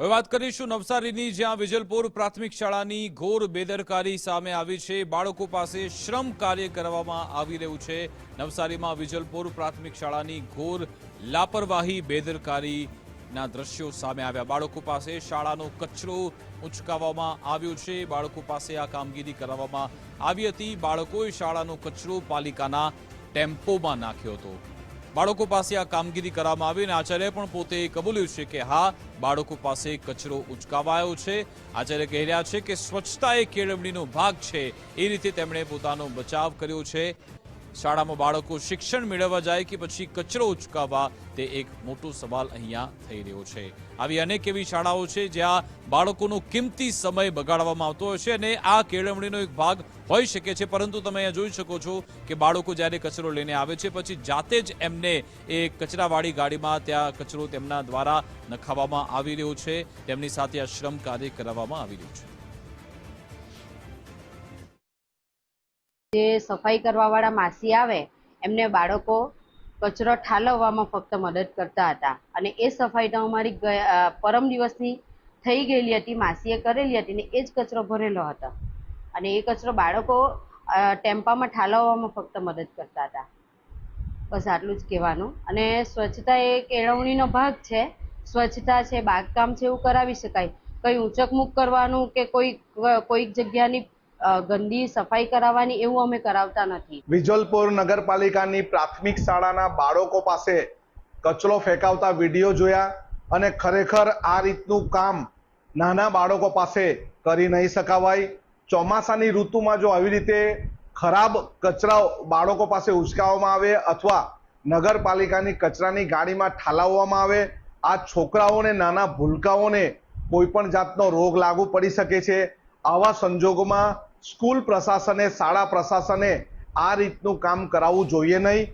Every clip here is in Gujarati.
હવે વાત કરીશું નવસારીની, જ્યાં વિજલપુર પ્રાથમિક શાળાની ઘોર બેદરકારી સામે આવી છે. બાળકો પાસે શ્રમ કાર્ય કરવામાં આવી રહ્યું છે. નવસારીમાં વિજલપુર પ્રાથમિક શાળાની ઘોર લાપરવાહી, બેદરકારીના દ્રશ્યો સામે આવ્યા. બાળકો પાસે શાળાનો કચરો ઉંચકાવવામાં આવ્યો છે. બાળકો પાસે આ કામગીરી કરાવવામાં આવી હતી. બાળકોએ શાળાનો કચરો પાલિકાના ટેમ્પોમાં નાખ્યો હતો. બાળકો પાસે આ કામગીરી કરવામાં આવી અને આચાર્ય પણ પોતે કબૂલ્યું છે કે હા, બાળકો પાસે કચરો ઉચકાવાયો છે. આચાર્ય કહી રહ્યા છે કે સ્વચ્છતા એ કેળવણીનો ભાગ છે. એ રીતે તેમણે પોતાનો બચાવ કર્યો છે. શાળામાં બાળકો શિક્ષણ મેળવવા જાય કે પછી કચરો ઉચકાવવા, તે એક મોટો સવાલ અહીંયા થઈ રહ્યો છે. આવી અનેક એવી શાળાઓ છે જ્યાં બાળકોનો કિંમતી સમય બગાડવામાં આવતો હોય છે અને આ કેળવણીનો એક ભાગ હોઈ શકે છે. પરંતુ તમે અહીંયા જોઈ શકો છો કે બાળકો જ્યારે કચરો લઈને આવે છે, પછી જાતે જ એમને એ કચરાવાળી ગાડીમાં ત્યાં કચરો તેમના દ્વારા નખાવવામાં આવી રહ્યો છે. તેમની સાથે આ શ્રમ કાર્ય કરાવવામાં આવી રહ્યું છે. જે સફાઈ કરવાવાળા માસી આવે, એમને બાળકો કચરો ઠાલવવામાં ફક્ત મદદ કરતા હતા. અને એ સફાઈ તો અમારી પરમ દિવસની થઈ ગયેલી હતી, માસીએ કરેલી હતી ને એ જ કચરો ભરેલો હતો. અને એ કચરો બાળકો ટેમ્પામાં ઠાલવવામાં ફક્ત મદદ કરતા હતા. બસ આટલું જ કહેવાનું. અને સ્વચ્છતા એ કેળવણીનો ભાગ છે. સ્વચ્છતા છે, બાગકામ છે એવું કરાવી શકાય. કંઈ ઊંચકમૂક કરવાનું કે કોઈ કોઈક જગ્યાની ગંદી સફાઈ કરાવવાની એવું અમે કરાવતા નથી. વિજલપુર નગરપાલિકાની પ્રાથમિક શાળાના બાળકો પાસે કચરો ફેંકાવતા વીડિયો જોયા અને ખરેખર આ રીતનું કામ નાના બાળકો પાસે કરી નહીં શકાવાય. ચોમાસાની ઋતુમાં જો આવી રીતે ખરાબ કચરા બાળકો પાસે ઉચકાવવામાં આવે અથવા નગરપાલિકાની કચરાની ગાડીમાં ઠાલવવામાં આવે, આ છોકરાઓને, નાના ભૂલકાઓને કોઈ પણ જાતનો રોગ લાગુ પડી શકે છે. આવા સંજોગોમાં સ્કૂલ પ્રશાસને શાળા પ્રશાસને આ રીતનું કામ કરાવવું જોઈએ નહીં.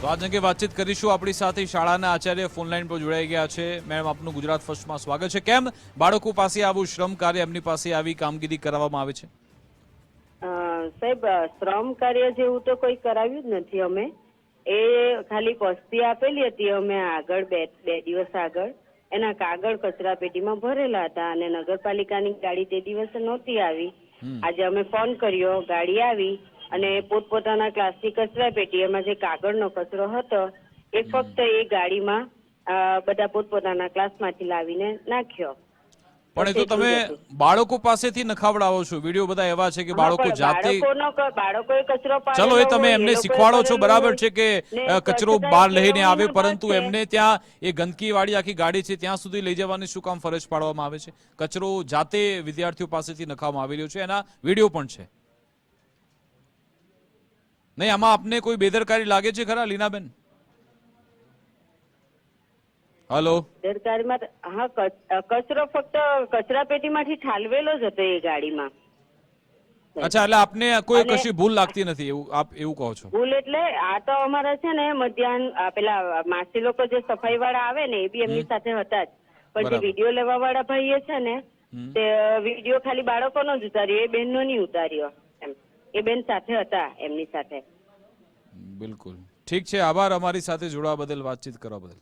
તો આજ અંગે વાતચીત કરીશું આપણી સાથે. શાળાના આચાર્ય ફોનલાઈન પર જોડાઈ ગયા છે. મેડમ આપનું ગુજરાત ફર્સ્ટમાં સ્વાગત છે. કેમ? બાળકો પાસે આવું શ્રમ કાર્ય એમની પાસે આવી કામગીરી કરાવવામાં આવે છે? સાહેબ શ્રમ કાર્ય જેવું તો કોઈ કરાવ્યું જ નથી અમે. એ ખાલી કોસ્તી આપેલી હતી. અમે આગળ બે બે દિવસ આગળ એના કાગળ કચરા પેટીમાં ભરેલા હતા અને નગરપાલિકાની ગાડી તે દિવસે નહોતી આવી. આજે અમે ફોન કર્યો ગાડી આવી અને પોતપોતાના ક્લાસની કચરા પેટી એમાં જે કાગળનો કચરો હતો એ ફક્ત એ ગાડીમાં બધા પોતપોતાના ક્લાસમાંથી લાવીને નાખ્યો. પણ એ તો તમે બાળકો પાસેથી નખાવડાવો છો. વીડિયો બધા એવા છે કે બાળકો જાતે ચલો એ તમે એમને શીખવાડો છો બરાબર છે કે કચરો બહાર લઈને આવે પરંતુ એમને ત્યાં એ ગંદકી વાળી આખી ગાડી છે ત્યાં સુધી લઈ જવાની શું કામ ફરજ પાડવામાં આવે છે? કચરો જાતે વિદ્યાર્થીઓ પાસેથી નખાવવામાં આવી રહ્યો છે એના વીડિયો પણ છે. નહીં આમાં આપને કોઈ બેદરકારી લાગે છે ખરા લીનાબેન? હલો. બેદરકારીમાં હા કચરો ફક્ત કચરા પેટીમાંથી ઠાલવેલો જ હતો એ ગાડીમાં. અચ્છા એટલે આપને કોઈ કશી ભૂલ લાગતી નથી એવું આપ એવું કહો છો? ભૂલ એટલે આ તો અમારા છે ને મધ્યાહન પેલા માસી લોકો જે સફાઈ વાળા આવે ને એ બી એમની સાથે હતા જ. પણ જે વીડિયો લેવા વાળા ભાઈએ છે ને તે વીડિયો ખાલી બાળકોનો જ ઉતાર્યો એ બેનનો નહીં ઉતાર્યો એમ. એ બેન સાથે હતા એમની સાથે. બિલકુલ. ઠીક છે આભાર અમારી સાથે જોડાવા બદલ વાતચીત કરવા બદલ.